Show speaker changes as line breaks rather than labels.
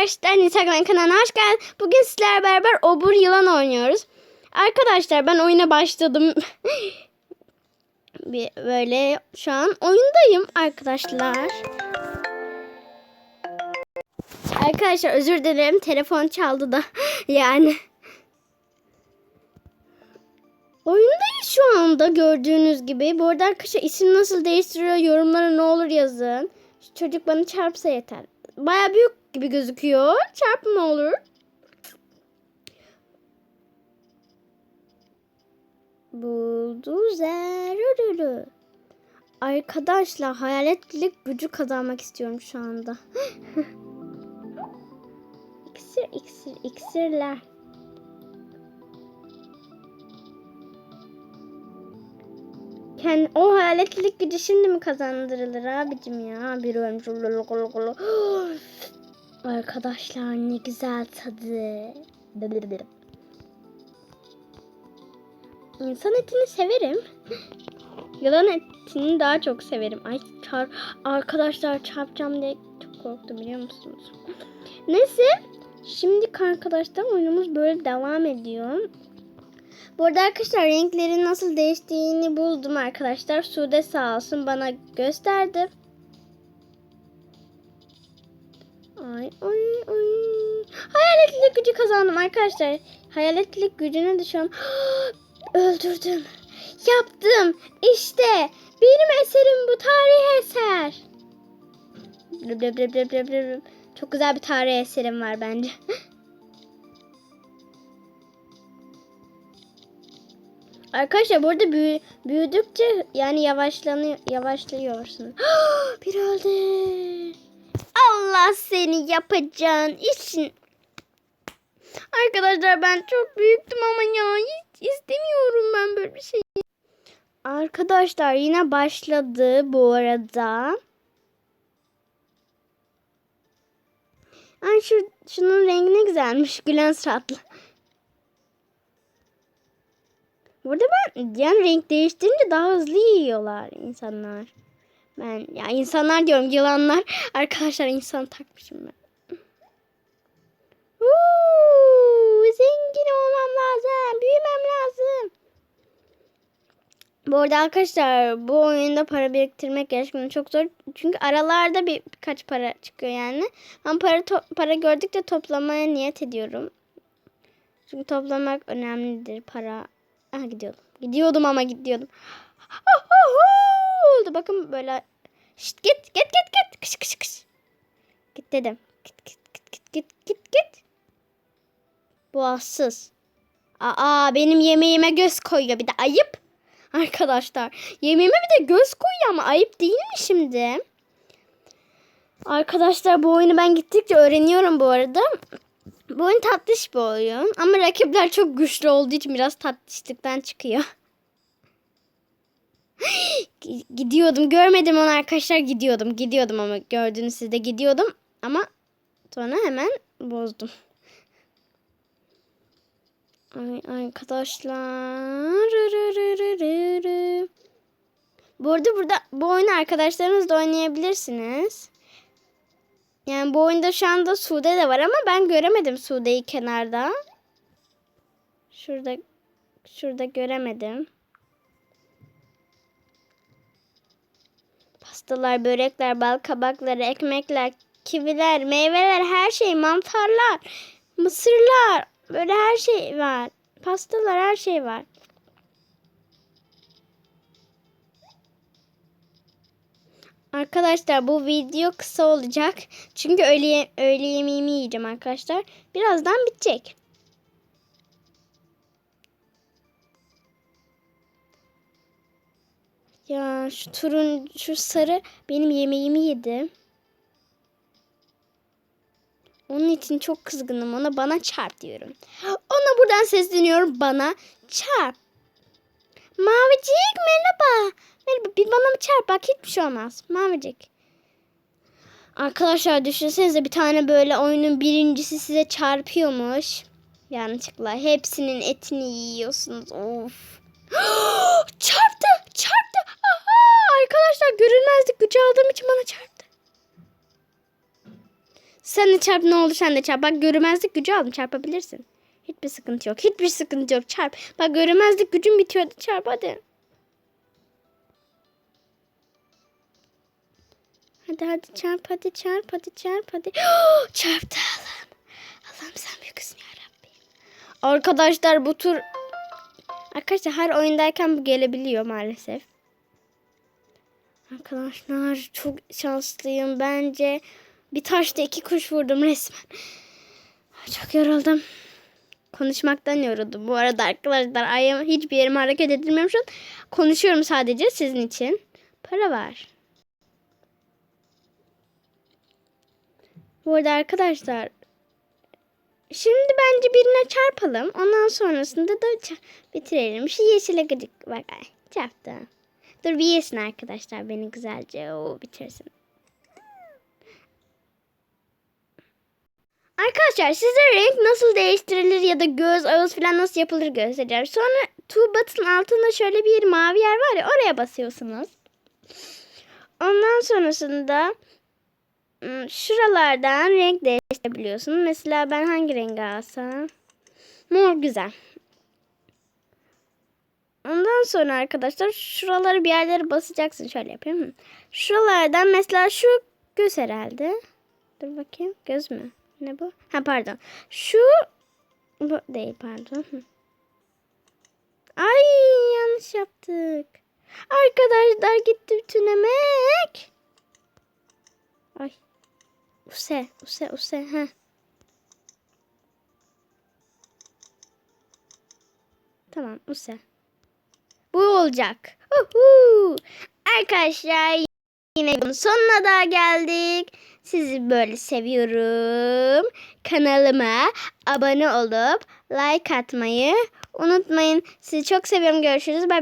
arkadaşlar Instagram kanalına hoş geldin. Bugün sizlerle beraber obur yılan oynuyoruz. Arkadaşlar ben oyuna başladım. Bir böyle şu an oyundayım arkadaşlar. Arkadaşlar özür dilerim telefon çaldı da yani. Oyundayız şu anda gördüğünüz gibi. Bu arada arkadaşlar isim nasıl değiştiriyor yorumlara ne olur yazın. Şu çocuk bana çarpsa yeter. Baya büyük gibi gözüküyor. Çarp ne olur? Buldozer. Arkadaşlar hayaletlik gücü kazanmak istiyorum şu anda. iksir, iksir, iksirler. Kendi, o hayaletlilik gücü şimdi mi kazandırılır abicim ya? Bir ölmüş. Arkadaşlar ne güzel tadı. İnsan etini severim. Yılan etini daha çok severim. Ay çar arkadaşlar çarpacağım diye çok korktum biliyor musunuz? Neyse. Şimdi arkadaşlar oyunumuz böyle devam ediyor. Bu arada arkadaşlar renklerin nasıl değiştiğini buldum arkadaşlar. Sude sağ olsun bana gösterdi. Ay ay ay. Hayaletlilik gücü kazandım arkadaşlar. Hayaletlilik gücünü de şu an öldürdüm. Yaptım. İşte benim eserim bu tarihi eser. Çok güzel bir tarihi eserim var bence. Arkadaşlar burada büyü, büyüdükçe yani yavaşlanıyor yavaşlıyorsunuz. bir öldü. Allah seni yapacağın için. Arkadaşlar ben çok büyüktüm ama ya hiç istemiyorum ben böyle bir şey. Arkadaşlar yine başladı bu arada. Ay şu şunun rengi ne güzelmiş. Gülen suratlı. Burada ben yani renk değiştirince daha hızlı yiyorlar insanlar. Ben ya insanlar diyorum yılanlar. Arkadaşlar insan takmışım ben. Uuu, zengin olmam lazım. Büyümem lazım. Bu arada arkadaşlar bu oyunda para biriktirmek gerçekten çok zor. Çünkü aralarda bir birkaç para çıkıyor yani. Ben para para gördükçe toplamaya niyet ediyorum. Çünkü toplamak önemlidir para. Aha gidiyordum. Gidiyordum ama gidiyordum. Oldu bakın böyle. Şşt, git git git git. Kış kış kış. Git dedim. Git git git git git git git. Boğazsız. Aa benim yemeğime göz koyuyor bir de ayıp. Arkadaşlar yemeğime bir de göz koyuyor ama ayıp değil mi şimdi? Arkadaşlar bu oyunu ben gittikçe öğreniyorum bu arada. Bu oyun tatlış bir oyun ama rakipler çok güçlü olduğu için biraz tatlışlıktan çıkıyor. Gidiyordum görmedim onu arkadaşlar gidiyordum gidiyordum ama gördüğünüz sizde gidiyordum ama sonra hemen bozdum. Ay arkadaşlar. Bu arada burada bu oyunu arkadaşlarınızla oynayabilirsiniz. Yani bu oyunda şu anda Sude de var ama ben göremedim Sude'yi kenarda. Şurada şurada göremedim. Pastalar, börekler, bal kabakları, ekmekler, kiviler, meyveler, her şey, mantarlar, mısırlar, böyle her şey var. Pastalar, her şey var. Arkadaşlar bu video kısa olacak. Çünkü öğle, öğle yemeğimi yiyeceğim arkadaşlar. Birazdan bitecek. Ya şu turun şu sarı benim yemeğimi yedi. Onun için çok kızgınım. Ona bana çarp diyorum. Ona buradan sesleniyorum. Bana çarp. Mavicik merhaba. Merhaba bir bana mı çarp bak hiçbir şey olmaz. Mavicik. Arkadaşlar düşünsenize bir tane böyle oyunun birincisi size çarpıyormuş. Yanlışlıkla hepsinin etini yiyorsunuz. Of. çarptı çarptı. Sen de çarp ne olur sen de çarp. Bak görünmezlik gücü aldım çarpabilirsin. Hiçbir sıkıntı yok. Hiçbir sıkıntı yok. Çarp. Bak görünmezlik gücün bitiyor. Hadi çarp hadi. Hadi hadi çarp hadi çarp hadi çarp hadi. Çarptı Allah'ım. Allah'ım sen büyüksün ya Rabbi. Arkadaşlar bu tur Arkadaşlar her oyundayken bu gelebiliyor maalesef. Arkadaşlar çok şanslıyım bence. Bir taşta iki kuş vurdum resmen. Çok yoruldum. Konuşmaktan yoruldum. Bu arada arkadaşlar ayağım hiçbir yerime hareket edilmiyorum. Konuşuyorum sadece sizin için. Para var. Bu arada arkadaşlar Şimdi bence birine çarpalım. Ondan sonrasında da bitirelim. Şu yeşile gıcık. Bak çarptı. Dur bir yesin arkadaşlar beni güzelce. O bitirsin. Arkadaşlar size renk nasıl değiştirilir ya da göz, ağız falan nasıl yapılır göstereceğim. Sonra tuğbatın altında şöyle bir mavi yer var ya oraya basıyorsunuz. Ondan sonrasında ım, şuralardan renk değiştirebiliyorsunuz. Mesela ben hangi rengi alsam? Mor güzel. Ondan sonra arkadaşlar şuraları bir yerlere basacaksın. Şöyle yapayım? Şuralardan mesela şu göz herhalde. Dur bakayım. Göz mü? Ne bu? Ha pardon. Şu bu değil pardon. Ay yanlış yaptık. Arkadaşlar gitti bütün emek. Ay. Use, use, use. Ha. Tamam, use. Bu olacak. Uhu. Arkadaşlar yine sonuna da geldik. Sizi böyle seviyorum. Kanalıma abone olup like atmayı unutmayın. Sizi çok seviyorum. Görüşürüz. Bye